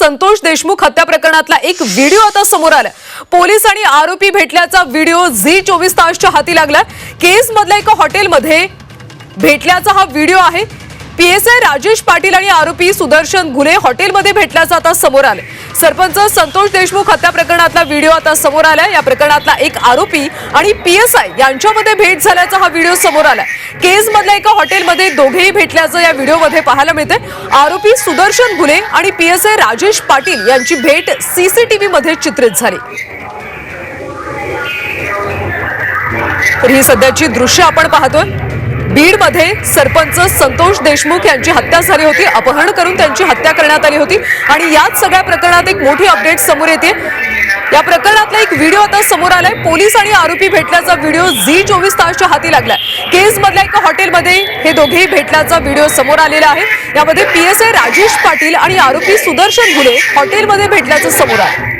संतोष देशमुख हत्या प्रकरणातला एक व्हिडिओ आता समोर आला पोलीस आणि आरोपी भेटल्याचा व्हिडिओ झी चोवीस तासच्या हाती लागला केस मधल्या एका हॉटेलमध्ये भेटल्याचा हा व्हिडिओ आहे. पीएसआय राजेश पाटील आणि आरोपी सुदर्शन घुले हॉटेलमध्ये भेटल्याचं आता समोर आलं. सरपंच संतोष देशमुख हत्या प्रकरणातला व्हिडिओ आता समोर आलाय. या प्रकरणातला एक आरोपी आणि पीएसआय यांच्यामध्ये भेट झाल्याचा हा व्हिडिओ समोर आलाय. केज मधल्या एका हॉटेलमध्ये दोघेही भेटल्याचं या व्हिडिओमध्ये पाहायला मिळते आरोपी सुदर्शन घुले आणि पीएसआय राजेश पाटील यांची भेट सीसीटीव्ही मध्ये चित्रित झाली. तर ही सध्याची दृश्य आपण पाहतोय. बीडमध्ये सरपंच संतोष देशमुख यांची हत्या झाली होती. अपहरण करून त्यांची हत्या करण्यात आली होती. आणि याच सगळ्या प्रकरणात एक मोठी अपडेट समोर येते. या प्रकरणातला एक व्हिडिओ आता समोर आलाय. पोलीस आणि आरोपी भेटल्याचा व्हिडिओ झी चोवीस तासच्या हाती लागलाय. केज मधल्या एका हॉटेलमध्ये हे दोघेही भेटल्याचा व्हिडिओ समोर आलेला आहे. यामध्ये पीएसआय राजेश पाटील आणि आरोपी सुदर्शन गुले हॉटेलमध्ये भेटल्याचं समोर आलं